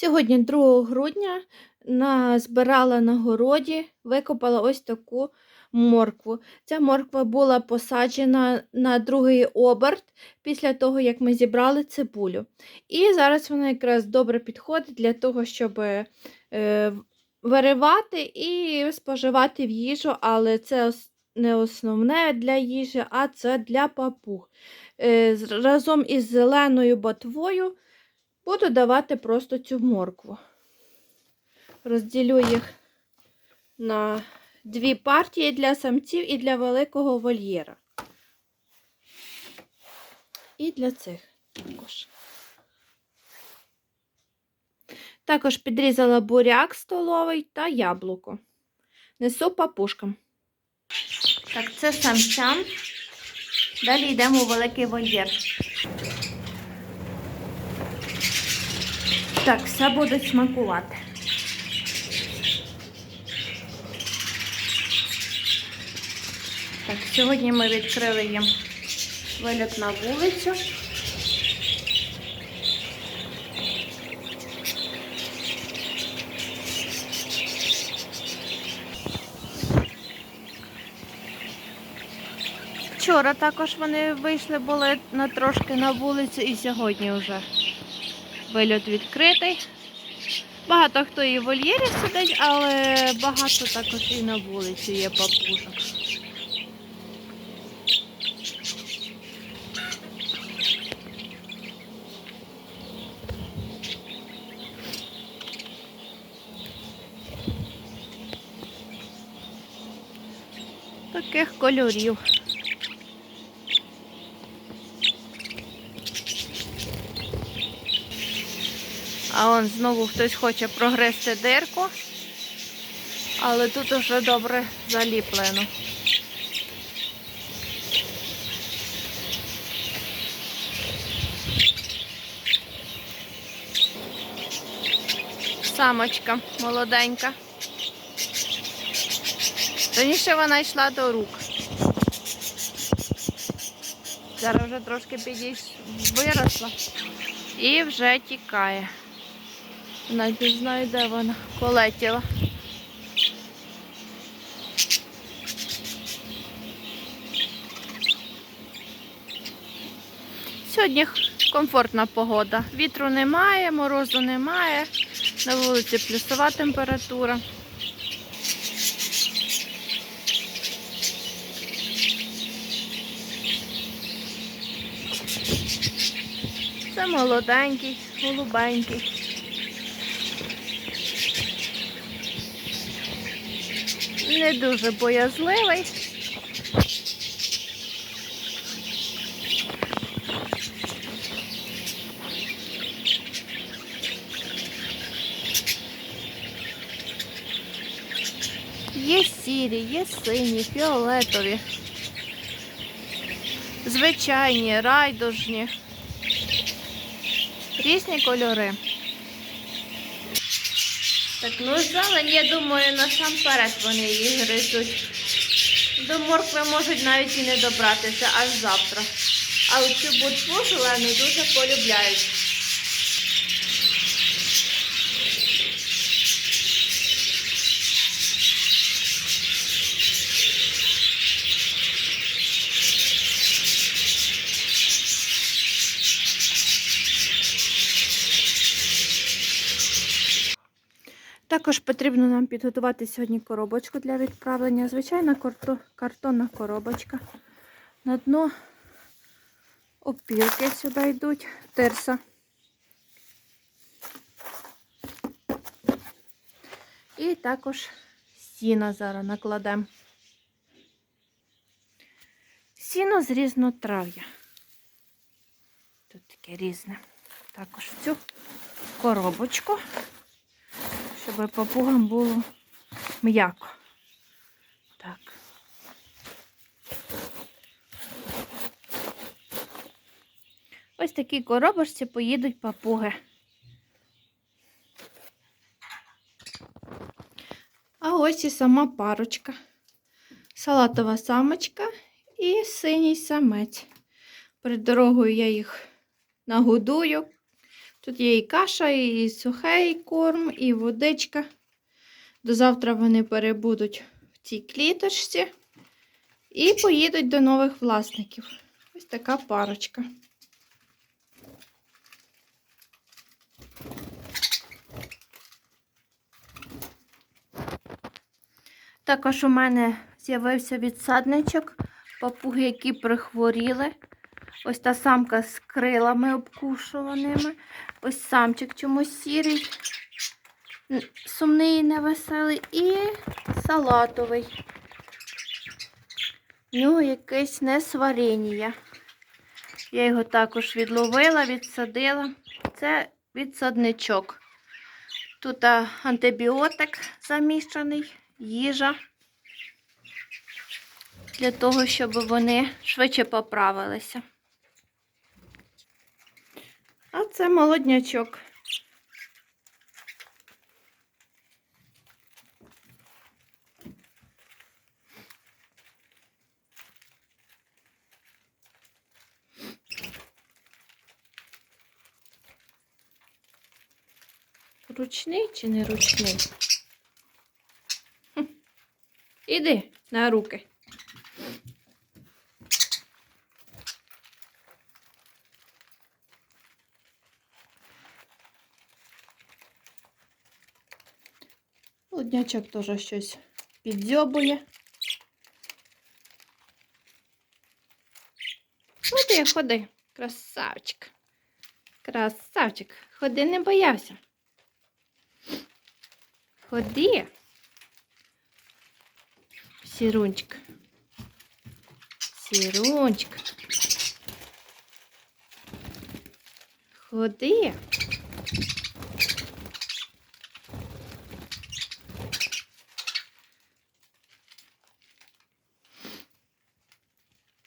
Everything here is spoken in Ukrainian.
Сьогодні, 2 грудня, назбирала на городі, викопала ось таку моркву. Ця морква була посаджена на другий оберт після того, як ми зібрали цибулю. І зараз вона якраз добре підходить для того, щоб е, виривати і споживати в їжу, але це не основне для їжі, а це для папуг. Е, разом із зеленою ботвою буду давати просто цю моркву. Розділю їх на дві партії для самців і для великого вольєра. І для цих також. Також підрізала буряк столовий та яблуко. Несу папушкам. Так, це самцям. Далі йдемо у великий вольєр. Так, все будуть смакувати. Так, сьогодні ми відкрили їм виліт на вулицю. Вчора також вони вийшли були на трошки на вулицю і сьогодні вже вильот відкритий. Багато хто і в вольєрі сидить, але багато також і на вулиці є папушок. Таких кольорів. А он знову хтось хоче прогрести дирку, але тут уже добре заліплено. Самочка молоденька. Раніше вона йшла до рук. Зараз вже трошки підійш... виросла і вже тікає. Навіть не знаю, де вона полетіла. Сьогодні комфортна погода. Вітру немає, морозу немає. На вулиці плюсова температура. Це молоденький, голубенький. Не дуже боязливий. Є сірі, є сині, фіолетові, звичайні, райдужні, різні кольори. Так, ну зелень, я думаю, насамперед вони її гризуть. До моркви можуть навіть і не добратися аж завтра. А оцю ботву зелену дуже полюбляють. Також потрібно нам підготувати сьогодні коробочку для відправлення. Звичайна картонна коробочка. На дно опілки сюди йдуть, тирса. І також сіно зараз накладемо. Сіно з різнотрав'я. Тут таке різне. Також цю коробочку щоб папугам було м'яко. Так. Ось такі коробочці поїдуть папуги. А ось і сама парочка. Салатова самочка і синій самець. Перед дорогою я їх нагодую, Тут є і каша, і сухий корм, і водичка. До завтра вони перебудуть в цій кліточці і поїдуть до нових власників. Ось така парочка. Також у мене з'явився відсадничок, папуги, які прихворіли. Ось та самка з крилами обкушуваними. Ось самчик чомусь сірий, сумний невеселий, і салатовий. В нього якесь несварення. Я його також відловила, відсадила. Це відсадничок. Тут антибіотик замішаний, їжа. Для того, щоб вони швидше поправилися. А це молоднячок. Ручний чи не ручний? Іди на руки. Луднячок теж щось підзьобує. Ходи, ходи, красавчик. Красавчик. Ходи, не боявся. Ходи. Сірунчик. Сірунчик. Ходи.